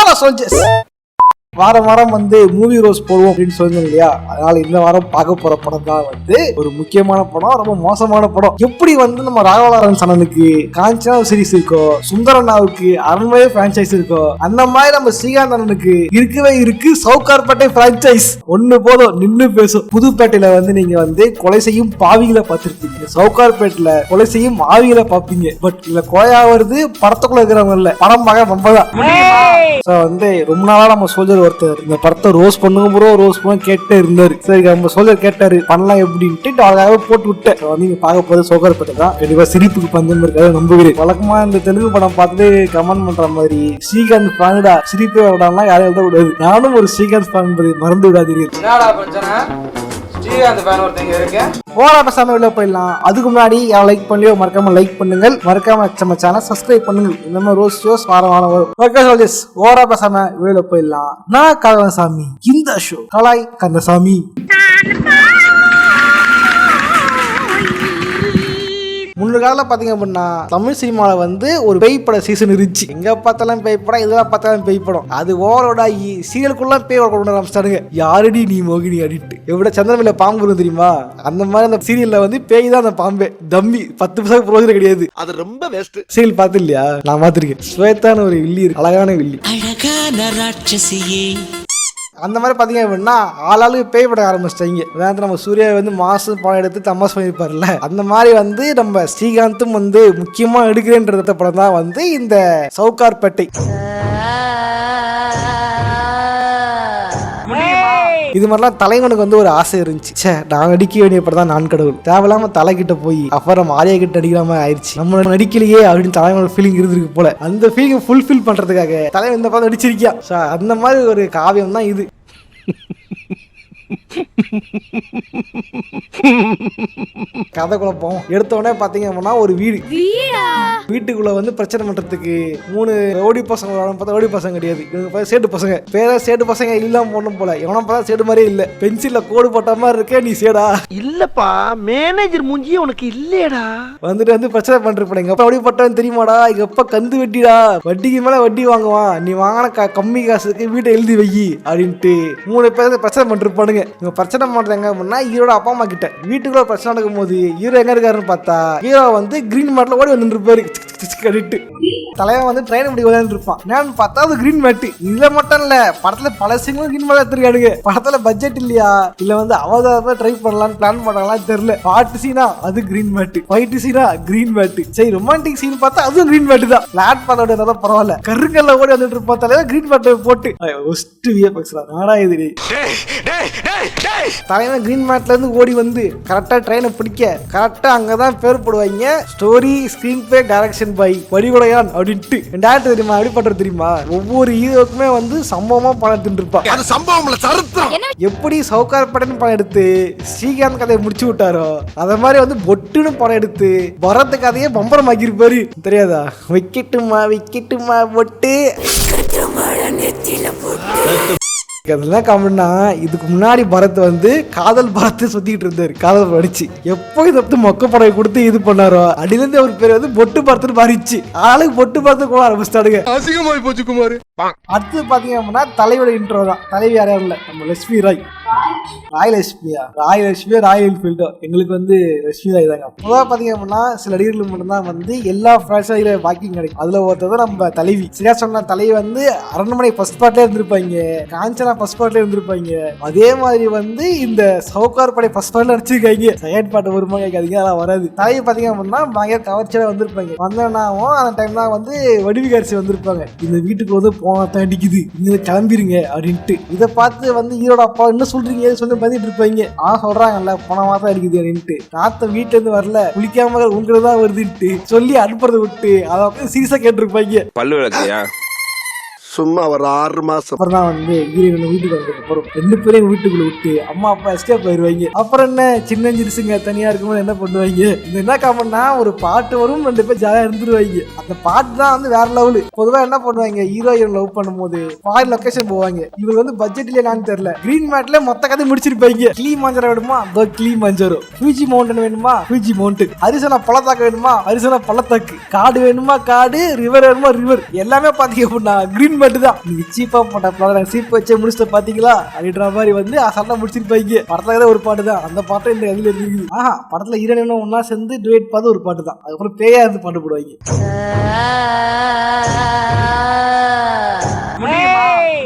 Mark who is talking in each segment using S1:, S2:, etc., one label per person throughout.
S1: Hello soldiers வாரம் வாரம் வந்து மூவி ரோஸ் போடுவோம் அப்படின்னு சொன்னோம் இல்லையா? அதனால இந்த வாரம் பார்க்க போற படம் தான் வந்து ஒரு முக்கியமான படம் ரொம்ப மோசமான படம். எப்படி வந்து நம்ம ராகவலாரன் சனனுக்கு காஞ்சனா சீரிஸ் இருக்கோ சுந்தரனாவுக்கு அரண்மனை பிரான்ச்சைஸ் இருக்கோ அந்த மாதிரி நம்ம ஸ்ரீகாந்த் அண்ணனுக்கு இருக்கவே இருக்கு சவுகார்பேட்டை பிரான்ச்சைஸ் ஒண்ணு போதும் நின்னு பேசும். புதுப்பேட்டையில வந்து நீங்க வந்து கொலை செய்யும் பாவிகளை பார்த்திருப்பீங்க. சவுகார்பேட்டையில கொலை செய்யும் ஆவிகளை பார்ப்பீங்க. பட் இதுல கொலையா வருது படத்துக்குள்ள இருக்கிறவங்க இல்ல. படம் பார்க்க நம்ம தான் வந்து ரொம்ப நாளா நம்ம சோல்ஜர் ஒருத்தர். இந்த படத்தை ரோஸ் பண்ணுங்க ப்ரோ ரோஸ் பண்ண கேட்டே இருந்தாரு. சரி நம்ம சொல்ல கேட்டாரு பண்ணலாம் எப்படின்ட்டு அவருக்காக போட்டு விட்டேன். வந்து நீங்க பார்க்க போது சோகரப்பட்டு தான். கண்டிப்பா சிரிப்புக்கு பஞ்சம் இருக்காது நம்புகிறேன். வழக்கமா இந்த தெலுங்கு படம் பார்த்துட்டு கமெண்ட் பண்ற மாதிரி ஸ்ரீகாந்த் பானுடா சிரிப்பே விடாம யாரும் எழுத விடாது நானும் ஒரு ஸ்ரீகாந்த் பான் மறந்து விடாதீர்கள்.
S2: என்னடா பிரச்சனை? ஸ்ரீகாந்த் ஃபேன் ஒருத்தங்க இருக்கேன்.
S1: போரா பேசாம உள்ள போயிடலாம். அதுக்கு முன்னாடி யாரும் லைக் பண்ணலையோ மறக்காம லைக் பண்ணுங்கள். மறக்காம நம்ம சேனல் சப்ஸ்கிரைப் பண்ணுங்கள். இந்த மாதிரி ரோஸ் ஷோஸ் வாரம் வாரம். வரும் ஓகே சோல்ஜர்ஸ் ஓரா பேசாம உள்ள போயிடலாம். நான் கந்தசாமி இந்த ஷோ கலாய் கந்தசாமி. முன்னு காலத்தில் பார்த்தீங்க அப்படின்னா தமிழ் சினிமாவில் வந்து ஒரு பேய் பட சீசன் இருந்துச்சு. எங்கே பார்த்தாலும் பேய் படம் இதெல்லாம் பார்த்தாலும் பேய் படம் அது ஓவரோட ஆகி சீரியலுக்குள்ள பேய் கொண்டு ஆரம்பிச்சிட்டானுங்க. யாரடி நீ மோகினி அடிட்டு எவ்வளோ சந்திரமில்ல பாம்பு வரும் தெரியுமா? அந்த மாதிரி அந்த சீரியலில் வந்து பேய் தான் அந்த பாம்பே. தம்பி பத்து பசங்க பிரோஜனம் கிடையாது.
S3: அது ரொம்ப வேஸ்ட்
S1: சீரியல் பார்த்து இல்லையா நான் பார்த்துருக்கேன். ஸ்வேத்தான ஒரு வில்லி இருக்கு. அழகான வில்லி.
S4: அழகான ராட்சசியே.
S1: அந்த மாதிரி பார்த்தீங்க அப்படின்னா ஆளாளுக்கு பேய் பட ஆரம்பிச்சிட்டாங்க. உதாரணத்துக்கு நம்ம சூர்யா வந்து மாசம் படம் எடுத்து தமாஸ் பண்ணியிருப்பார்ல. அந்த மாதிரி வந்து நம்ம ஸ்ரீகாந்தும் வந்து முக்கியமாக எடுக்கிறேன்றத படம் தான் வந்து இந்த சவுகார்பேட்டை. இது மாதிரிலாம் தலைவனுக்கு வந்து ஒரு ஆசை இருந்துச்சு. ச்சே நான் நடிக்க வேண்டிய படம் தான் நான் கடவுள். தேவையில்லாம தலைகிட்ட போய் அப்புறம் ஆரியா கிட்ட நடிக்கிற மாதிரி ஆயிடுச்சு நம்ம நடிக்கலையே அப்படின்னு தலைவனோட ஃபீலிங் இருந்திருக்கு போல. அந்த ஃபீலிங் ஃபுல்ஃபில் பண்றதுக்காக தலைவன் இந்த படம் நடிச்சிருக்கியா? ஸோ அந்த மாதிரி ஒரு காவியம் தான் இது. கதை குழப்பம் எடுத்த உடனே பாத்தீங்க அப்படின்னா ஒரு வீடு. வீட்டுக்குள்ள வந்து பிரச்சனை பண்றதுக்கு மூணு ரவுடி பசங்க பார்த்தா ரவுடி பசங்க கிடையாது. இவங்க சேட்டு பசங்க. பேர சேட்டு பசங்க இல்லாம ஒண்ணும் போல. எவனும் பார்த்தா சேடு மாதிரியே இல்ல. பென்சில்ல கோடு போட்ட மாதிரி இருக்கே நீ சேடா.
S3: இல்லப்பா மேனேஜர் மூஞ்சியே உனக்கு இல்லையடா.
S1: வந்துட்டு வந்து பிரச்சனை பண்ணிருப்பேன் எங்க அப்பா பட்டவன் தெரியுமாடா? எங்க அப்பா கந்து வெட்டிடா? வட்டிக்கு மேல வட்டி வாங்குவான். நீ வாங்கின க- கம்மி காசுக்கு வீட்டை எழுதி வை அப்படின்ட்டு மூணு பேர் பிரச்சனை பண்ணிருப்பானுங்க இவங்க பிரச்சனை பண்ணுறது எங்க அப்படின்னா ஹீரோட அப்பா அம்மா கிட்ட. வீட்டுக்குள்ள பிரச்சனை நடக்கும் போது ஹீரோ எங்க இருக்காருன்னு பார்த்தா ஹீரோ வந்து கிரீன் மேட்ல ஓடி வந்து இருப்பாரு கடிட்டு தலைவன் வந்து ட்ரெயின் இப்படி விளையாண்டு இருப்பான். என்னன்னு பார்த்தா அது கிரீன் மேட் இதுல மட்டும் இல்ல படத்துல பல சிங்களும் கிரீன் மேட் எடுத்துருக்கானுங்க. படத்துல பட்ஜெட் இல்லையா? இல்ல வந்து அவதாரத்தை ட்ரை பண்ணலாம்னு பிளான் பண்ணலாம் தெரியல. பாட்டு சீனா அது கிரீன் மேட் ஃபைட் சீனா கிரீன் மேட் சரி ரொமான்டிக் சீன் பார்த்தா அதுவும் கிரீன் மேட் தான். பிளாட் பண்ண இருந்தா பரவாயில்ல. கருங்கல்ல ஓடி வந்துட்டு இருப்பா தலைவன் கிரீன் மேட் போட்டு. ஒஸ்ட் விஎஃப்எக்ஸ் நாடா இது டேய். தலைவன் கிரீன் மேட்ல இருந்து ஓடி வந்து கரெக்டா ட்ரெயினை பிடிக்க கரெக்டா அங்கதான் பேர் போடுவாங்க story screenplay direction by Vadivudaiyan அப்படின்ட்டு. டேரக்டர் தெரியுமா? எப்படி பண்றது தெரியுமா? ஒவ்வொரு ஹீரோக்குமே வந்து சம்பவமா எடுத்துட்டு இருப்பான்
S3: அது சம்பவம்ல சரித்திரம்
S1: எப்படி சவுகார் படம் படம் எடுத்து ஸ்ரீகாந்த் கதையை முடிச்சு விட்டாரோ அத மாதிரி வந்து பொட்டுன்னு படம் எடுத்து பரத் கதையை பம்பரம் ஆக்கியிருப்பாரு தெரியாதா? விக்கெட்டுமா விக்கெட்டுமா பொட்டு. அதெல்லாம் காமெடினா இதுக்கு முன்னாடி பரத் வந்து காதல் பரத்தை சுத்திட்டு இருந்தாரு. காதல் படம் அடிச்சு. எப்போ இதை வந்து மொக்க படம் கொடுத்து இது பண்ணாரோ அடியிலேருந்து அவர் பேர் வந்து பொட்டு பரத்துன்னு மாறிச்சு ஆளுக்கு பொட்டு பரத்து கூட ஆரம்பிச்சிட்டாடுங்க
S3: அசிங்கமாய் போச்சு குமார்.
S1: அடுத்து பாத்தீங்க அப்படின்னா தலையோட இன்ட்ரோ தான். தலைவி யாரும் இல்லை. நம்ம லட்சுமி ராய். ராயல் எஸ்பியா ராயல் எஸ்பியா ராயல் என்ஃபீல்டோ எங்களுக்கு வந்து லட்சுமி ராய் தாங்க. பொதுவாக பார்த்தீங்க அப்படின்னா சில நடிகர்களுக்கு மட்டும்தான் வந்து எல்லா ஃப்ரான்ச்சைஸில வாக்கிங் கிடைக்கும். அதில் ஒருத்தர் நம்ம தலைவி. சரியா சொன்ன தலைவி வந்து அரண்மனை ஃபர்ஸ்ட் பார்ட்லேயே இருந்திருப்பாங்க. காஞ்சனா ஃபர்ஸ்ட் பார்ட்லேயே இருந்திருப்பாங்க. அதே மாதிரி வந்து இந்த சவுக்கார் படை ஃபர்ஸ்ட் பார்ட்ல நடிச்சிருக்காங்க. செகண்ட் பார்ட் வருமா கேட்காதீங்க அதெல்லாம் வராது. தலைவி பார்த்தீங்க அப்படின்னா பயங்கர கவர்ச்சியாக வந்திருப்பாங்க. வந்தனாவும் அந்த டைம் தான் வந்து வடிவிகாரிசி வந்திருப்பாங்க. இந்த வீட்டுக்கு வந்து போனத்தான் அடிக்குது. இங்கே கிளம்பிருங்க அப்படின்ட்டு. இதை பார்த்து வந்து ஈரோட அப்பா என்ன சொல்றீங்க? சொல்லி பதிட்டு இருப்பாங்க ஆ சொல்றாங்கல்ல போன மாதம் இருக்குது அப்படின்ட்டு நாத்த வீட்டுல இருந்து வரல. குளிக்காம உங்களுக்கு தான் வருதுன்ட்டு. சொல்லி அனுப்புறதை விட்டு. அதை வந்து சீரியஸா கேட்டிருப்பாங்க.
S5: பல்லு விளக்குறியா?
S3: சும்மா ஒரு ஆறு மாசம்.
S1: அப்புறம் தான் வந்து ஹீரோயின் வீட்டுக்கு வந்ததுக்கு அப்புறம் ரெண்டு பேரையும் வீட்டுக்குள்ள விட்டு அம்மா அப்பா எஸ்கேப் ஆயிருவாங்க. அப்புறம் என்ன? சின்ன சிறுசுங்க தனியா இருக்கும்போது என்ன பண்ணுவாங்க? இந்த என்ன காமன்னா ஒரு பாட்டு வரும் ரெண்டு பேர் ஜாலியா இருந்துருவாங்க. அந்த பாட்டு தான் வந்து வேற லெவலு பொதுவா என்ன பண்ணுவாங்க? ஹீரோயின் லவ் பண்ணும்போது ஃபாரின் லொகேஷன் போவாங்க. இவங்க வந்து பட்ஜெட் இல்லையான்னு தெரியல. கிரீன் மேட்ல மொத்த கதை முடிச்சிருப்பாங்க. கிளி மாஞ்சரம் வேணுமா? அதோ கிளி மாஞ்சரம் ஃபியூஜி மவுண்டன் வேணுமா? ஃபியூஜி மவுண்டன் அரிசனா பள்ளத்தாக்கு வேணுமா? அரிசனா பள்ளத்தாக்கு. காடு வேணுமா? காடு ரிவர் வேணுமா? ரிவர் எல்லாமே பாத்தீங்க அப்படின்னா கிரீன் மட்டும் தான் நீங்க சீப்பா போட்ட பிளான் சீப் வச்சே முடிச்சுட்டு பாத்தீங்களா? அப்படின்ற மாதிரி வந்து அசால்ட்டா முடிச்சிருப்பாங்க. படத்துல தான் ஒரு பாட்டு தான். அந்த பாட்டும் இந்த கதையில இருக்குது. ஆஹா படத்துல ஈரனும் ஒன்னா சேர்ந்து டுவேட் பார்த்து ஒரு பாட்டு தான். அதுக்கப்புறம் பேயா இருந்து பாட்டு போடுவாங்க.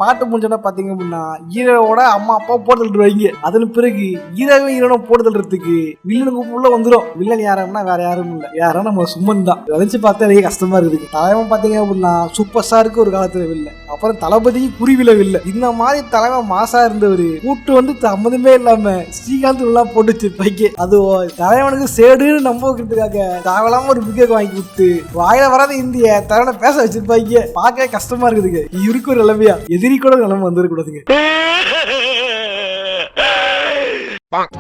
S1: பாட்டு முடிஞ்சோன்னா பார்த்தீங்க அப்படின்னா ஹீரோவோட அம்மா அப்பா போட்டு தள்ளுவாங்க அதன் பிறகு ஹீரோவும் ஹீரோனும் போட்டு தள்ளுறதுக்கு வில்லனுக்கு உள்ள வந்துடும் வில்லன் யாருன்னா வேற யாரும் இல்ல. யாரும் நம்ம சும்மன் தான். இதை பார்த்தா நிறைய கஷ்டமா இருக்குது தலைவன் பார்த்தீங்க அப்படின்னா சூப்பர் ஸ்டாருக்கு ஒரு காலத்துல வில்ல. அப்புறம் தளபதிக்கு குறிவில வில்ல. இந்த மாதிரி தலைவன் மாசா இருந்தவர் கூட்டு வந்து சம்மந்தமே இல்லாம ஸ்ரீகாந்த் எல்லாம் போட்டு வச்சிருப்பாங்க. அது தலைவனுக்கு சேடுன்னு நம்ப வைக்கிறதுக்காக தேவையில்லாம ஒரு பிக்கெட் வாங்கி கொடுத்து வாயில வராத இந்திய தலைவனை பேச வச்சிருப்பாங்க. பார்க்க கஷ்டமா இருக்குதுங்க இவருக்கு ஒரு நிலைமையா? எதிரி கூட நிலம் வந்துடக்கூடாதுங்க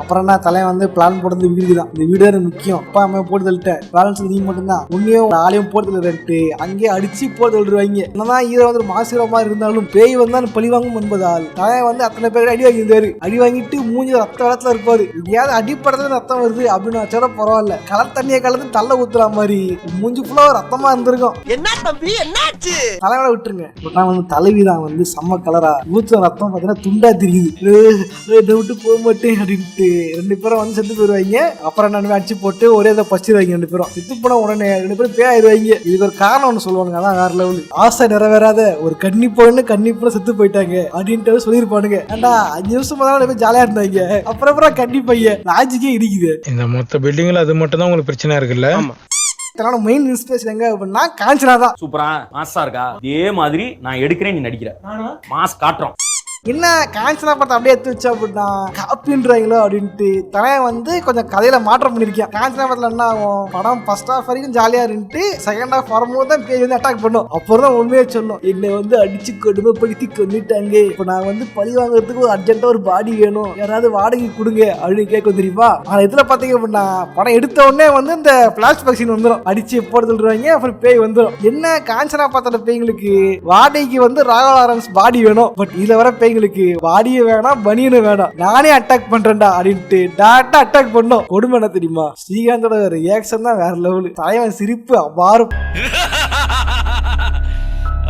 S1: அப்புறம் என்ன தலைவன் வந்து பிளான் போடுறது வீடு தான். இந்த வீடு முக்கியம். அப்பா அம்மா போட்டு தள்ளிட்டேன். பேலன்ஸ் நீ மட்டும்தான். உன்னையும் ஒரு ஆளையும் போட்டு தள்ளிட்டு அங்கேயே அடிச்சு போட்டு தள்ளிடுவாங்க. என்னதான் ஹீரோ வந்து மாசிரமா இருந்தாலும் பேய் வந்தாலும் பழி வாங்கும் என்பதால் தலைவன் வந்து அத்தனை பேர் அடி வாங்கியிருந்தாரு. அடி வாங்கிட்டு மூஞ்சி ரத்த வளத்துல இருப்பாரு. எங்கேயாவது அடிப்படத்துல ரத்தம் வருது அப்படின்னு வச்சாலும் பரவாயில்ல. கலர் தண்ணியை கலந்து தள்ள ஊத்துற மாதிரி மூஞ்சி ஃபுல்லா ரத்தமா இருந்திருக்கும்.
S3: என்ன தம்பி என்னாச்சு?
S1: தலைவனை விட்டுருங்க. நான் வந்து தலைவி தான் வந்து செம்ம கலரா ஊத்துற ரத்தம் பார்த்தீங்கன்னா துண்டா தெரியுது. விட்டு போக மாட்டேன் அப்படின்ட்டு ரெண்டு பேரும் வந்து செத்து போயிருவாங்க. அப்புறம் என்ன அடிச்சு போட்டு ஒரே இதை பச்சிருவாங்க ரெண்டு பேரும். செத்து போன உடனே ரெண்டு பேரும் பேயிருவாங்க இதுக்கு ஒரு காரணம் ஒன்று சொல்லுவாங்க அதான் வேற லெவல் ஆசை நிறைவேறாத ஒரு கன்னி பொண்ணு கன்னி பொண்ணு செத்து போயிட்டாங்க அப்படின்ட்டு சொல்லியிருப்பானுங்க. ஏண்டா அஞ்சு வருஷம் தான் பேரும் ஜாலியா இருந்தாங்க. அப்புறம் அப்புறம் கன்னி பையன். லாஜிக்கே இடிக்குது.
S5: இந்த மொத்த பில்டிங்ல அது மட்டும் தான் உங்களுக்கு பிரச்சனை இருக்குல்ல?
S1: மெயின் இன்ஸ்பிரேஷன் எங்க அப்படின்னா காஞ்சனா தான்.
S6: சூப்பரா மாசா இருக்கா? இதே மாதிரி நான் எடுக்கிறேன் நீ நடிக்கிற. மாஸ் காட்டுறோம்.
S1: என்ன காஞ்சனா படத்தை அப்படியே எடுத்து வச்சா அப்படின்னா காப்பின்றாங்களோ அப்படின்ட்டு தலைவன் வந்து கொஞ்சம் கதையில மாற்றம் பண்ணிருக்கேன் காஞ்சனா படத்துல என்ன ஆகும்? படம் ஃபர்ஸ்ட் ஹாஃப் வரைக்கும் ஜாலியா இருந்துட்டு செகண்ட் ஹாஃப் வரும்போது தான் பேய் வந்து அட்டாக் பண்ணும். அப்புறம் தான் உண்மையை சொல்லும். என்னை வந்து அடிச்சு கொடுமைப்படுத்தி கொண்டுட்டாங்க இப்போ நான் வந்து பழி வாங்குறதுக்கு ஒரு அர்ஜென்ட்டாக ஒரு பாடி வேணும். யாராவது வாடகை கொடுங்க அப்படின்னு கேட்க தெரியுமா? ஆனா இதுல பாத்தீங்க அப்படின்னா படம் எடுத்த உடனே வந்து இந்த பிளாஸ்டிக் சீன் வந்துடும் அடிச்சு போட்டு சொல்றாங்க அப்புறம் பேய் வந்துடும் என்ன காஞ்சனா பார்த்த பேய்களுக்கு வாடகைக்கு வந்து ராகவாரன்ஸ் பாடி வேணும்? பட் இதுல வர பேய்களுக்கு பாடியும் வேணாம் பனியனும் வேணாம். நானே அட்டாக் பண்றேன்டா அப்படின்ட்டு டாட்டா அட்டாக் பண்ணோம். கொடுமை என்ன தெரியுமா? ஸ்ரீகாந்தோட ரியாக்ஷன் தான் வேற லெவலு தலைவன் சிரிப்பு அபாரம்.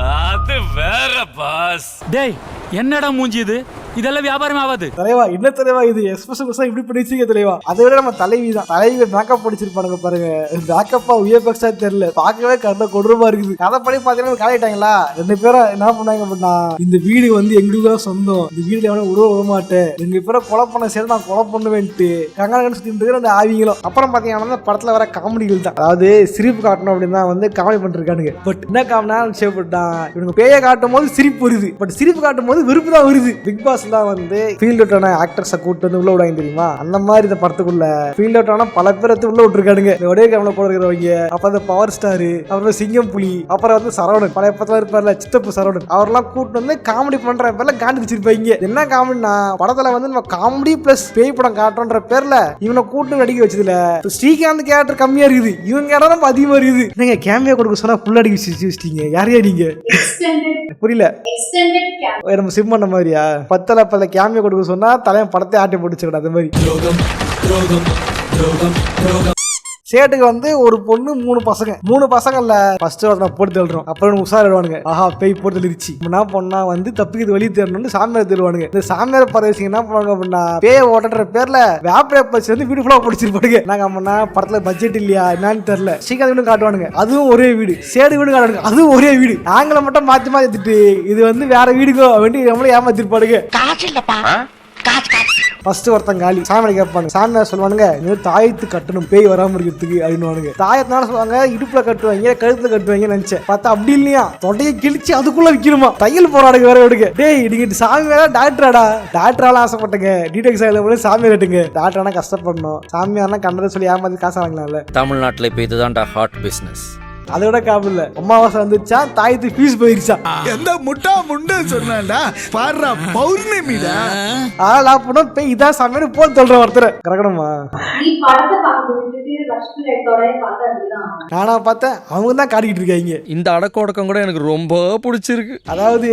S7: அது வேற பாஸ் டேய் என்னடா மூஞ்சி இது? இதெல்லாம் வியாபாரம் ஆகாது
S1: தலைவா என்ன தலைவா இது? எக்ஸ்பிரஷன் இப்படி பண்ணி தலைவா. அதை விட நம்ம தலைவி தான் தலைவி பேக்கப் படிச்சிருப்பானுங்க பாருங்க. மேக்கப்பா உயர்பக்ஸா தெரியல. பார்க்கவே கரெக்டா கொடூரமா இருக்குது. கதை படி பாத்தீங்கன்னா கலாயிட்டாங்களா? ரெண்டு பேரும் என்ன பண்ணாங்க அப்படின்னா இந்த வீடு வந்து எங்களுக்கு தான் சொந்தம். இந்த வீடுல எவனும் உருவ விட மாட்டேன். ரெண்டு பேரும் கொலை பண்ண சரி நான் கொலை பண்ணுவேன்ட்டு. கங்கனகன் சுத்திட்டு இருக்கிற அந்த ஆவிங்களும். அப்புறம் பாத்தீங்கன்னா படத்துல வர காமெடிகள் தான். அதாவது சிரிப்பு காட்டணும் அப்படின்னா வந்து காமெடி பண்ணிருக்கானுங்க. பட் என்ன காமெடினா சேவப்பட்டான் இவங்க பேய காட்டும் போது சிரிப்பு வருது. பட் சிரிப்பு காட்டும் போது வெறுப்பு தான் வருது. பிக் பாஸ் தான் வந்து ஃபீல்ட் அவுட்டான ஆக்டர்ஸை கூட்டு வந்து உள்ள விடாங்க தெரியுமா? அந்த மாதிரி இந்த படத்துக்குள்ள ஃபீல்ட் அவுட்டான பல பேர் உள்ள விட்டுருக்கானுங்க. இந்த ஒரே கேமரா போட இருக்கிறவங்க அப்புறம் அந்த பவர் ஸ்டார் அப்புறம் சிங்கம் புலி அப்புறம் வந்து சரவணன். பழைய பத்திரம் இருப்பார்ல சித்தப்பு சரவணன். அவரெல்லாம் கூட்டு வந்து காமெடி பண்ற பேர்ல காண்டி வச்சிருப்பாங்க. என்ன காமெடினா படத்துல வந்து நம்ம காமெடி பிளஸ் பேய் படம் காட்டுறோன்ற பேர்ல இவனை கூட்டு நடிக்க வச்சதுல ஸ்ரீகாந்த் கேரக்டர் கம்மியா இருக்குது. இவங்க கேரக்டர் ரொம்ப அதிகமா இருக்குது. நீங்க கேமியா கொடுக்க சொன்னா ஃபுல் அடிக்க வச்சு வச்சிட்டீங்க. யாரையா நீங்க? புரியல. நம்ம சிம் பண்ண மாதிரியா? படத்தில் பல கேமியா கொடுக்க சொன்னா தலைவன் படத்தை ஆட்டி முடிச்சுக்கணும் அது மாதிரி. சேட்டுக்கு வந்து ஒரு பொண்ணு மூணு பசங்க. மூணு பசங்கள்ல ஃபர்ஸ்ட் ஒருத்தனை போட்டு தள்ளுறோம். அப்புறம் உஷாரிடுவானுங்க ஆஹா பேய் போட்டு தள்ளிருச்சு. என்ன பண்ணா வந்து தப்பிக்கிறது வழி தேடணும்னு சாமியார் தேடுவானுங்க இந்த சாமியார் பரவசிங்க என்ன பண்ணுவாங்க அப்படின்னா பேய ஓட்டுற பேர்ல வேப்பரே பச்சு வந்து வீடு ஃபுல்லா பிடிச்சிருப்பாடுங்க நாங்க அப்படின்னா படத்துல பட்ஜெட் இல்லையா என்னன்னு தெரியல. சீக்கிரம் வீடு காட்டுவானுங்க. அதுவும் ஒரே வீடு. சேடு வீடு காட்டுவானுங்க. அதுவும் ஒரே வீடு. நாங்களை மட்டும் மாத்தி மாத்தி இது வந்து வேற வீடுக்கோ வேண்டி நம்மளே ஏமாத்திருப்பாடுங்க ஃபர்ஸ்ட் ஒருத்தன் காலி. சாமி கேட்பாங்க. சாமியார் சொல்லுவானுங்க நீ தாயத்து கட்டணும் பேய் வராம இருக்கிறதுக்கு அப்படின்னு தாயத்தினால சொல்லுவாங்க இடுப்புல கட்டுவாங்க கழுத்துல கட்டுவாங்க நினைச்சேன். பார்த்தா அப்படி இல்லையா? தொடையை கிழிச்சு அதுக்குள்ள விற்கணுமா தையல் போராடுங்க வேற எடுக்க டேய் நீங்க சாமி வேற டாக்டராடா? டாக்டரால ஆசைப்பட்டங்க. டீடெக்ஸ் ஆகல சாமி கட்டுங்க. டாக்டர் ஆனா கஷ்டப்படணும். சாமியார்னா கண்டதை சொல்லி ஏமாத்தி காசு வாங்கலாம்ல
S7: தமிழ்நாட்டுல இப்ப இதுதான்டா ஹாட் பிசினஸ்
S1: அதை விட காபு இல்ல அமாவாசை வந்துச்சா தாயத்து ஃபீஸ் போயிருச்சா?
S8: எந்த முட்டா முண்டை சொன்னான்டா? பாடுறா பௌர்ணமிடா
S1: நான் பண்ண பேய் இதான் சாமியார் போல் சொல்ற ஒருத்தர்.
S9: அப்படிதான்
S1: நானா பார்த்தேன் அவங்க தான் காட்டிக்கிட்டு இருக்காங்க.
S7: இந்த அடக்க ஒடக்கம் கூட எனக்கு ரொம்ப பிடிச்சிருக்கு.
S1: அதாவது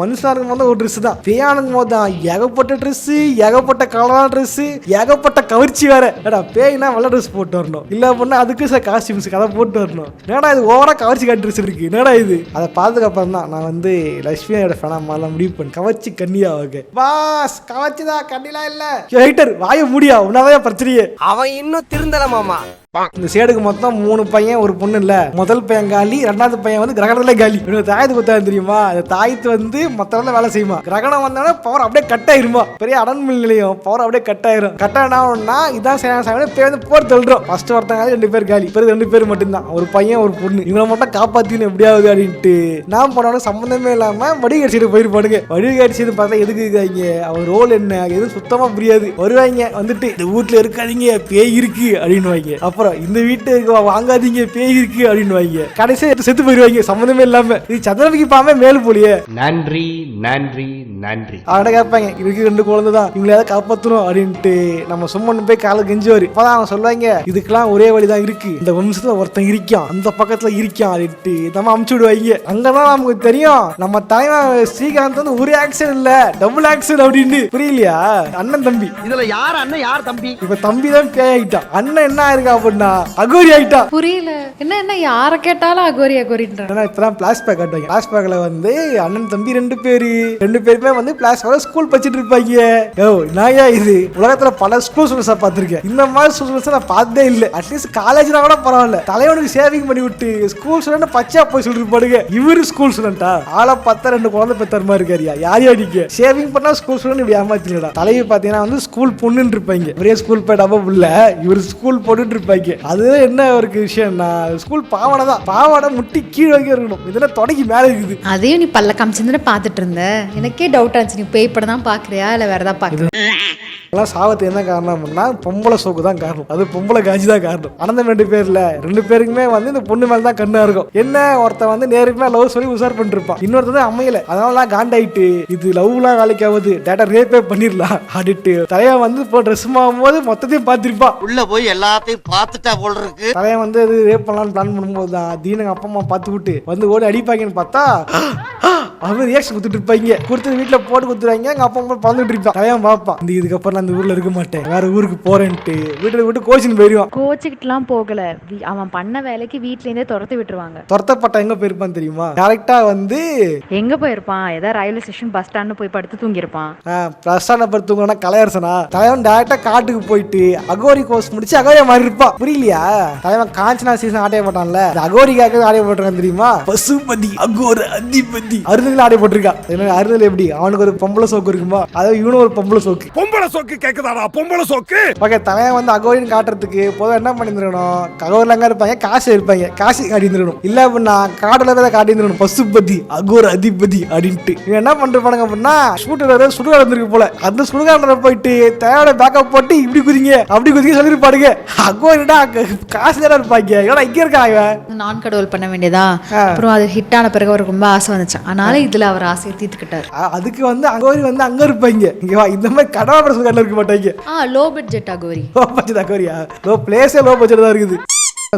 S1: மனுஷனா இருக்கும் போது ஒரு ட்ரெஸ் தான். பேயானுக்கும் போது தான் ஏகப்பட்ட ட்ரெஸ் ஏகப்பட்ட கலரான ட்ரெஸ் ஏகப்பட்ட கவர்ச்சி வேற. ஏடா பேய்னா வெள்ள ட்ரெஸ் போட்டு வரணும். இல்ல அப்படின்னா அதுக்கு சார் காஸ்டியூம்ஸ் கதை போட்டு வரணும். என்னடா அது ஓவராக கவர்ச்சி காட்டுச்சு இருக்கு. என்னடா இது? அதை பார்த்ததுக்கு அப்புறம் தான் நான் வந்து லட்சுமியோட ஃபேனா மாதிரிலாம் முடிவு பண்ணேன். கவர்ச்சி கண்ணியா அவங்க பாஸ் கவர்ச்சிதான் கண்ணிலாம் இல்ல. ஹைட்டர் வாய முடியா? உன்னாதான் பிரச்சனையே.
S3: அவன் இன்னும் திருந்தல மாமா.
S1: இந்த சேடுக்கு மொத்தம் மூணு பையன் ஒரு பொண்ணு இல்ல. முதல் பையன் காலி ரெண்டாவது பையன் வந்து கிரகணத்துல காலி. இவனுக்கு தாயத்து குத்தா தெரியுமா? அந்த தாயத்து வந்து மொத்தம் வேலை செய்யுமா? கிரகணம் வந்தோடனே பவர் அப்படியே கட் ஆயிருமா? பெரிய அடன்மில் நிலையம். பவர் அப்படியே கட் ஆயிரும். கட் ஆனா இதான் சேனா சாமி பேர் வந்து போர் தள்ளுறோம். ஃபர்ஸ்ட் ஒருத்தங்க காலி ரெண்டு பேர் காலி. பேர் ரெண்டு பேர் மட்டும்தான். ஒரு பையன் ஒரு பொண்ணு. இவனை மட்டும் காப்பாத்தின்னு எப்படியாவது அப்படின்ட்டு. நான் போனாலும் சம்மந்தமே இல்லாம வடிகடிச்சிட்டு போயிருப்பானுங்க. வடிகடிச்சது பார்த்தா எதுக்கு இருக்காங்க? அவன் ரோல் என்ன? எதுவும் சுத்தமா புரியாது. வருவாங்க வந்துட்டு இந்த வீட்டுல இருக்காதீங்க பேய் இருக்கு அப்படின்னு அப்புறம் இந்த வீட்டுக்கு வாங்காதீங்க பேய் இருக்கு அப்படின்னு கடைசியா செத்து போயிருவாங்க சம்மந்தமே இல்லாம. இது சந்திரமுகி பாமே மேல் போலியே.
S10: நன்றி நன்றி நன்றி.
S1: அவட கேட்பாங்க இருக்கு ரெண்டு குழந்தை தான் இவங்களை ஏதாவது காப்பாத்தணும் அப்படின்ட்டு. நம்ம சும்மன் போய் காலை கெஞ்சுவாரு. அப்பதான் அவங்க சொல்லுவாங்க இதுக்கெல்லாம் ஒரே வழிதான் இருக்கு. இந்த வம்சத்துல ஒருத்தன் இருக்கான் அந்த பக்கத்துல இருக்கான் அப்படின்ட்டு. நம்ம அமுச்சு விடுவாங்க. அங்கதான் நமக்கு தெரியும் நம்ம தலைவன் ஸ்ரீகாந்த் வந்து ஒரு ஆக்சன் இல்ல டபுள் ஆக்சன் அப்படின்னு. புரியலையா? அண்ணன் தம்பி.
S3: இதுல யார் அண்ணன் யார் தம்பி?
S1: இப்ப தம்பி தான் பேய் ஆயிட்டான் அண்ணன் என்ன ஆயிருக்கா அப்படின்னா அகோரி ஆயிட்டான்
S9: புரியல. என்ன என்ன யாரை கேட்டாலும் அகோரி அகோரின்ற
S1: ஏன்னா இப்பதான் பிளாஷ்பேக் காட்டுவாங்க. பிளாஷ்பேக்ல வந்து அண்ணன் தம்பி ரெண்டு பேரு. ரெண்டு பேருமே வந்து பிளாஷ்பேக்ல ஸ்கூல் படிச்சிட்டு இருப்பாங்க. யோ நாயா இது? உலகத்துல பல ஸ்கூல் ஸ்டூடெண்ட்ஸா பார்த்திருக்கேன். இந்த மாதிரி ஸ்டூடெண்ட்ஸ் நான் பார்த்ததே இல்ல. அட்லீஸ்ட் காலேஜ்னா கூட பரவாயில்ல. தலைவனுக்கு சேவிங் பண்ணி விட்டு ஸ்கூல் ஸ்டூடெண்ட் பச்சையா போய் சொல்லிட்டு பாடுங்க இவரு ஸ்கூல் ஸ்டூடெண்டா ஆளை பார்த்தா ரெண்டு குழந்தை பெத்தர் மாதிரி இருக்காரியா யார் யாடிக்க சேவிங் பண்ணா ஸ்கூல் ஸ்டூடெண்ட் இப்படி ஏமாத்திடா தலைவி பாத்தீங்கன்னா வந்து ஸ்கூல் பொண்ணுன்னு இருப்பாங்க. ஒரே ஸ்கூல் போயிடாம உள்ள இவர் ஸ்கூல் பொண்ணுன்னு இருப்பாங்க. அது என்ன ஒரு விஷயம்னா ஸ்கூல் பாவாடை தான். பாவாடை முட்டி கீழே வரைக்கும் இருக்கணும். இதெல்லாம் தொடங்கி மேலே இருக்குது.
S9: அதையும் நீ பல்ல காமிச்சிருந்துன்னு பார்த்துட்டு இருந்த. எனக்கே டவுட் ஆச்சு. நீ பேய் படம் தான் பார்க்குறியா இல்லை வேற ஏதாவது பார்க்குறியா
S1: எல்லாம் சாவத்து என்ன காரணம் அப்படின்னா பொம்பளை சோக்கு தான் காரணம். அது பொம்பளை காட்சி தான் காரணம். அனந்தம் ரெண்டு பேர்ல ரெண்டு பேருக்குமே வந்து இந்த பொண்ணு மேல தான் கண்ணா இருக்கும். என்ன ஒருத்தன் வந்து நேருக்குமே லவ் சொல்லி உசார் பண்ணிருப்பான். இன்னொருத்தன் தான் அமையல. அதனால காண்டாயிட்டு இது லவ்லாம் வேலைக்கு ஆகுது டேட்டா ரேப்பே பண்ணிடலாம். அப்படின்ட்டு தலைவன் வந்து இப்போ ட்ரெஸ் போது மொத்தத்தையும் பார்த்திருப்பான்.
S3: உள்ள போய் எல்லாத்தையும் பார்த்துட்டா போல இருக்கு.
S1: தலைவன் வந்து அது ரேப் பண்ணலாம்னு பிளான் பண்ணும்போது தான் தீனங்க அப்பா அம்மா பார்த்து விட்டு வந்து ஓடி அடிப்பாங்கன்னு பார்த்தா அவங்க ரியாக்ஷன் கொடுத்துட்டு இருப்பாங்க. கொடுத்து வீட்டுல போட்டு கொடுத்துருவாங்க. எங்க அப்பா அம்மா பறந்துட்டு இருப்பான் தலைவன் பார்ப்பான் இந்த இதுக்கப்புறம் இந்த ஊர்ல இருக்க மாட்டேன். வேற ஊருக்கு போறேன்ட்டு. வீட்டுல விட்டு கோச்சின்னு போயிடுவான்
S11: கோச்சிக்கிட்டுலாம் போகல. அவன் பண்ண வேலைக்கு வீட்ல இருந்தே துரத்தி விட்டுருவாங்க.
S1: துரத்தப்பட்ட எங்க போயிருப்பான் தெரியுமா? கரெக்டா வந்து
S11: எங்க போயிருப்பான்? ஏதாவது ரயில்வே ஸ்டேஷன் பஸ் ஸ்டாண்ட் போய் படுத்து தூங்கியிருப்பான்.
S1: பிரஸ்டான படுத்துவங்கன்னா கலையரசனா? தலைவன் டேரக்டா காட்டுக்கு போயிட்டு அகோரி கோர்ஸ் முடிச்சு அகோரியா மாதிரி இருப்பான் புரியலையா? தலைவன் காஞ்சனா சீசன் ஆடைய போட்டான்ல அகோரிக்காக ஆடைய போட்டிருக்கான் தெரியுமா? பசுபதி அகோர அதிபதி. அருந்ததில் ஆடைய போட்டிருக்கான் என்ன அருந்தல் எப்படி? அவனுக்கு ஒரு பொம்பளை சோக்கு இருக்குமா? அதாவது இவனும் ஒரு பொம்பளை சோக்கு.
S8: பொம்பளை சோக்கு கேக்குதாடா? பொம்பளை சோக்கு?
S1: ஓகே தலைவன் வந்து அகோரின்னு காட்டுறதுக்கு பொதுவாக என்ன பண்ணிருக்கணும் அகோரில் அங்கே இருப்பாங்க காசு இருப்பாங்க. காசு காட்டி இருந்துருக்கணும் இல்லை அப்படின்னா காட்டில் தான் காட்டி இருந்துருக்கணும் பசுபதி அகோர அதிபதி அப்படின்ட்டு. இவன் என்ன பண்ணிருப்பானுங்க அப்படின்னா ஷூட்டர் சுடுகாடு இருந்திருக்கு போல. அந்த சுடுகாட்டில் போயிட்டு தேவையான பேக்கப் போட்டு இப்படி குதிங்க அப்படி குதிங்க சொல்லியிருப்பானுங்க. அகோரிடா காசு தானே இருப்பாங்க. ஏன்னா இங்கே இருக்காங்க
S9: நான் கடவுள் பண்ண வேண்டியதா. அப்புறம் அது ஹிட் ஆன பிறகு அவருக்கு ரொம்ப ஆசை வந்துச்சு. அதனால இதுல அவர் ஆசையை தீர்த்துக்கிட்டாரு.
S1: அதுக்கு வந்து அகோரி வந்து அங்கே இருப்பாங்க இங்கே இந்த மாதிரி கடவுள் இருக்க மாட்டாங்க.
S9: ஆ low budget Aghori
S1: low budget அக்கோரியா லோ பிளேஸே லோ பட்ஜெட் தான் இருக்குது.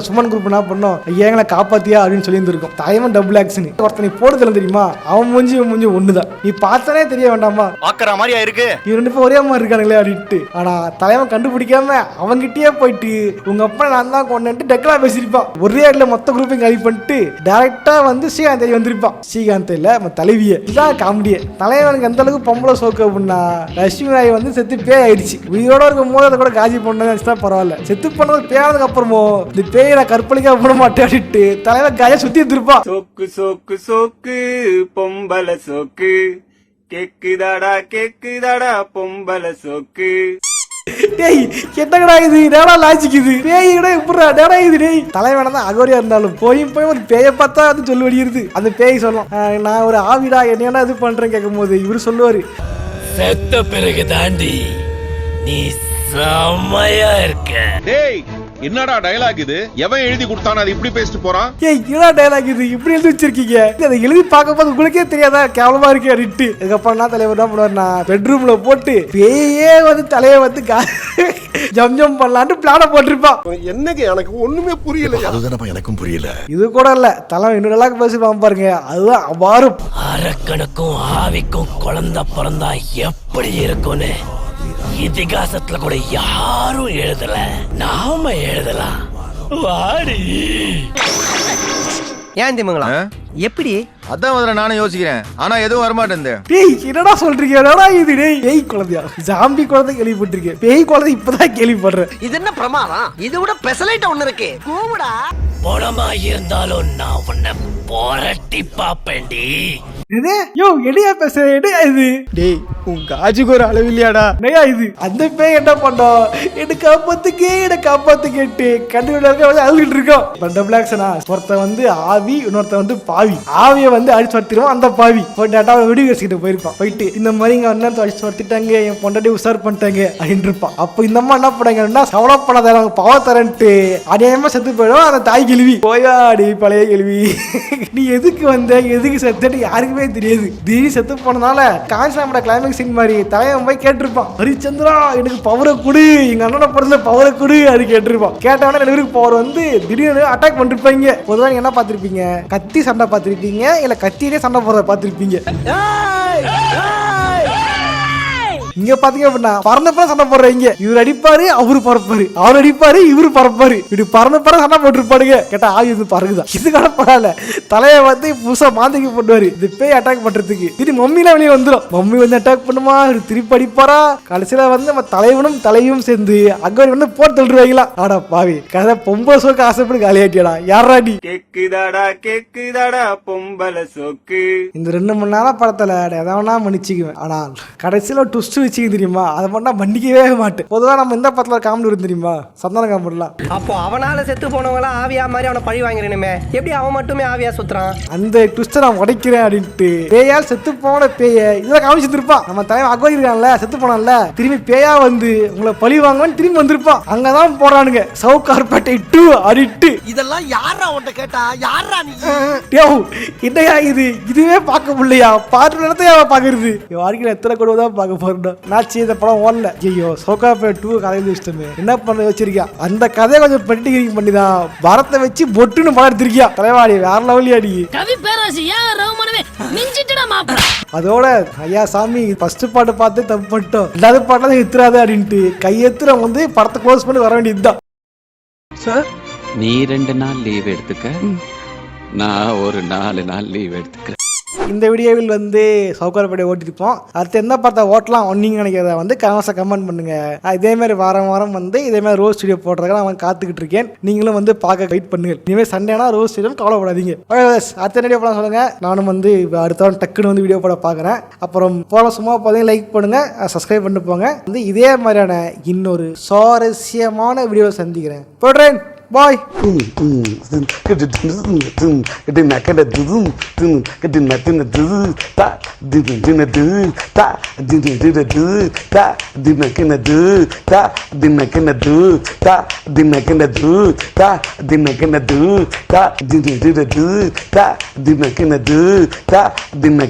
S1: சுமன் குரூப் என்ன பண்ணோம்? எங்களை காப்பாத்தியா? அப்படின்னு சொல்லி இருந்திருக்கும் தலைவன் டபுள் ஆக்ஷன் ஒருத்தனை போடுதல தெரியுமா? அவன் மூஞ்சி இவன் மூஞ்சி ஒண்ணுதான். நீ பார்த்தானே தெரிய வேண்டாமா
S3: பாக்குற மாதிரியா இருக்கு?
S1: இவன் ரெண்டு பேரும் ஒரே மாதிரி இருக்கானுங்களே அப்படின்ட்டு. ஆனா தலைவன் கண்டுபிடிக்காம அவன்கிட்டயே போயிட்டு உங்க அப்பா நான் தான் கொண்டுட்டு டெக்கலா பேசியிருப்பான். ஒரே இடத்துல மொத்த குரூப்பையும் கழி பண்ணிட்டு டேரக்டா வந்து ஸ்ரீகாந்த் தேவி வந்திருப்பான். ஸ்ரீகாந்த் இல்ல நம்ம தலைவிய. இதான் காமெடியே தலைவனுக்கு எந்த அளவுக்கு பொம்பளை சோக்கு அப்படின்னா லட்சுமி ராய் வந்து செத்து பேய் ஆயிடுச்சு. உயிரோட இருக்கும் போது அதை கூட காஜி பண்ணது நினைச்சா பரவாயில்ல. செத்து பண்ணது பேயானதுக்கு அப்புறமோ இந்த பேயை நான் கற்பழிக்க விட மாட்டேன் அப்படின்ட்டு தலைவன் காய சுத்தி இருந்திருப்பான்
S2: சோக்கு சோக்கு சோக்கு பொம்பளை சோக்கு. கேக்குதாடா கேக்குதாடா பொம்பளை சோக்கு.
S1: டேய் என்னடா இது? நேடா லாஜிக் இது? பேய் கூட எப்படா நேடா இது டேய்? தலைவன தான் அகோரியா இருந்தாலும் போய் போய் ஒரு பேயை பார்த்தா அது சொல்ல வேண்டியிருது அந்த பேய் சொல்லும் "ஆஹ், நான் ஒரு ஆவிடா என்ன இது பண்றேன் கேட்கும்போது இவரு சொல்லுவாரு
S4: செத்த பிறகு தாண்டி நீ செம்மையா இருக்க.
S8: டேய் என்னடா டயலாக் இது? எவன் எழுதி கொடுத்தானோ அது இப்படி பேசிட்டு போறான்?
S1: ஏய் என்னடா டயலாக் இது? இப்படி எழுதி வச்சிருக்கீங்க? அதை எழுதி பார்க்கும்போது உங்களுக்கே தெரியாதா? கேவலமா இருக்கு அப்படின்ட்டு அதுக்கப்புறம் என்ன தலைவர் என்ன பண்ணுவாருன்னா பெட்ரூம்ல போட்டு பேயே வந்து தலையை வந்து கா- ஜம் ஜம் பண்ணலான்ட்டு பிளான போட்டிருப்பான்
S8: என்னங்க எனக்கு ஒண்ணுமே புரியல அதுதானப்பா எனக்கும் புரியல.
S1: இது கூட இல்ல. தலை இன்னொரு டயலாக் பேசிருப்பான் பாருங்க. அதுதான் அபாரம்.
S4: அரக்கனுக்கும் ஆவிக்கும் குழந்தை பிறந்தா எப்படி இருக்கும்னு? இதிகாசத்துல கூட யாரும் எழுதல. நாம எழுதலாம். வாடி.
S3: ஏன் திமுங்களா எப்படி?
S8: அதான் முதல்ல நானும் யோசிக்கிறேன். ஆனா எதுவும் வரமாட்டேன்
S1: டேய் என்னடா சொல்றீங்க? என்னடா இது? டேய் பேய் குழந்தையா? ஜாம்பி குழந்தை கேள்விப்பட்டிருக்கேன். பேய் குழந்தை இப்பதான் கேள்விப்படுறேன்.
S3: இது என்ன பிரமாதம்? இது விட பெசலைட்ட ஒண்ணு இருக்கு. கூவுடா.
S4: பணமா இருந்தாலும் நான் உன்னை போரட்டி பாப்பேன்டி
S1: இது யோ எடையா பேசுற? எடையா இது? டேய் உன் காஜுக்கு ஒரு அளவு இல்லையாடா. என்னையா இது? அந்த பேய் என்ன பண்ணோம் என்ன காப்பாத்துக்கே என்ன காப்பாத்து கேட்டு கண்டு வந்து அழுதுட்டு இருக்கோம் இப்போ டபுள் ஆக்ஷனா ஒருத்தன் வந்து ஆவி இன்னொருத்தன் வந்து பாவி. ஆவியை வந்து அடிச்சு வரத்திடுவோம் அந்த பாவி. போய் டேட்டா வீடியோ கிட்ட போயிருப்பான். போயிட்டு இந்த மாதிரி இங்க அண்ணன் அடிச்சு வரத்திட்டாங்க என் பொண்டாட்டி உசார் பண்ணிட்டாங்க அப்படின்னு இருப்பான். அப்போ இந்த அம்மா என்ன பண்ணாங்கன்னா சவளப்படாத அவங்க பவர் தரன்ட்டு அநியாயமா செத்து போயிடும் அந்த தாய் கேள்வி போயாடி பழைய கேள்வி நீ எதுக்கு வந்த? எதுக்கு செத்துட்டு யாருக்குமே தெரியாது. திடீர் செத்து போனதால காஞ்சாமோட கிளைமேக்ஸ் சீன் மாதிரி தலைவன் போய் கேட்டிருப்பான். ஹரிச்சந்திரா எனக்கு பவரை கொடு. எங்க அண்ணனை பிறந்த பவரை கொடு அது கேட்டிருப்பான். கேட்டவன ரெண்டு பேருக்கு பவர் வந்து திடீர்னு அட்டாக் பண்ணிருப்பாங்க. பொதுவாக நீங்க என்ன பார்த்திருப்பீங்க? கத்தி சண்டை பார்த்திருப்பீங்க இல்ல கத்தியிலே சண்டை போடுறத பார்த்திருப்பீங்க? இங்க பாத்தீங்க அப்படின்னா பறந்தப்ப சண்டை போடுறீங்க இவர் அடிப்பாரு அவரு பறப்பாரு. அவர் அடிப்பாரு இவரு பறப்பாரு. இப்படி பறந்தப்பற சண்டை போட்டுருப்பாருங்க கேட்டா ஆவி இது பறகுதான் இது கூட பரவாயில்ல தலையை வந்து புதுசா மாந்திக்கு போட்டுவாரு இது பேய் அட்டாக் பண்றதுக்கு. திரும்பி மம்மியில வெளியே வந்துடும் மம்மி வந்து அட்டாக் பண்ணுமா? இவர் திருப்பி அடிப்பாரா? கடைசியில வந்து நம்ம தலைவனும் தலையும் சேர்ந்து அங்க வந்து போட்டு தள்ளுவாங்களா ஆடா பாவி கதை பொம்பளை சோக்கு ஆசைப்பட்டு காலியாட்டியாடா யாரா நீ
S2: கேக்குதாடா கேக்குதாடா பொம்பளை சோக்கு.
S1: இந்த ரெண்டு மணி நேரம் படத்துல எதவனா மன்னிச்சுக்குவேன். ஆனால் கடைசியில் ட்விஸ்ட் வச்சுக்க தெரியுமா? அதை மட்டும் மன்னிக்கவே மாட்டேன். பொதுவாக நம்ம இந்த படத்தில் காமெடி வரும் தெரியுமா? சந்தன காமெடிலாம்
S3: அப்போ அவனால செத்து போனவங்கள ஆவியா மாதிரி அவனை பழி வாங்கிறனுமே எப்படி அவன் மட்டுமே ஆவியா சுத்துறான்?
S1: அந்த ட்விஸ்ட்டை நான் உடைக்கிறேன் அப்படின்ட்டு பேயால் செத்து போன பேய இதில் காமிச்சிருப்பான் நம்ம தலைவன் அகோய் இருக்கான்ல செத்து போனான்ல திரும்பி பேயா வந்து உங்களை பழி வாங்குவான்னு திரும்பி வந்திருப்பான். அங்கதான் போறானுங்க. சவுக்கார்பேட்டை டூ அடிட்டு
S3: இதெல்லாம் யாரா உன்ட்ட கேட்டா? யாரா நீ?
S1: டேய், என்னய்யா இது? இதுவே பார்க்க முடியலையா? பாட்டு நடத்தையா பாக்குறது என் வாழ்க்கையில எத்தனை கொடுவை தான் பார்க்க போறோம் நாச்சு இந்த படம் ஓடல. ஐயோ சோகாப்பே டூ கதையில் இஷ்டமே. என்ன பண்ண வச்சிருக்கியா அந்த கதையை கொஞ்சம் பெட்டிகிரிங் பண்ணி தான் பரத்தை வச்சு பொட்டுன்னு படம் எடுத்திருக்கியா தலைவாடி வேற லெவலியா அடி.
S4: கவி பேராசி ஏன் ரகுமானவே? மிஞ்சிட்டுடா மாப்பிள.
S1: அதோட ஐயா சாமி ஃபர்ஸ்ட் பாட்டு பார்த்து தப்பு பண்ணிட்டோம். ரெண்டாவது பாட்டில் எத்துறாது அப்படின்ட்டு. கையெத்துற வந்து படத்தை க்ளோஸ் பண்ணி வர வேண்டியதுதான்.
S10: நீ ரெண்டு நாள் லீவ் எடுத்துக்க. நான் ஒரு நாலு நாள் லீவ் எடுத்துக்கிறேன்.
S1: இந்த வீடியோவில் வந்து சவுக்காரப்படி ஓட்டிருப்போம் அடுத்து என்ன பார்த்தா ஓட்டலாம் ஒன்றிங்க நினைக்கிறத வந்து கமெண்ட்ஸை கமெண்ட் பண்ணுங்க. இதேமாதிரி வாரம் வாரம் வந்து இதேமாதிரி ரோஸ் ஸ்டுடியோ போடுறதுக்கு நான் காத்துக்கிட்டு இருக்கேன். நீங்களும் வந்து பார்க்க வெயிட் பண்ணுங்க இனிமேல் சண்டேனா ரோஸ் ஸ்டுடியோ கவலைப்படாதீங்க. அடுத்த வீடியோ படம் சொல்லுங்க. நானும் வந்து அடுத்த வாரம் டக்குன்னு வந்து வீடியோ போட பார்க்குறேன். அப்புறம் போட சும்மா பார்த்தீங்க லைக் பண்ணுங்க சப்ஸ்கிரைப் பண்ணிட்டு போங்க. வந்து இதே மாதிரியான இன்னொரு சுவாரஸ்யமான வீடியோ சந்திக்கிறேன். போடுறேன். பாய்
S10: ದಿನ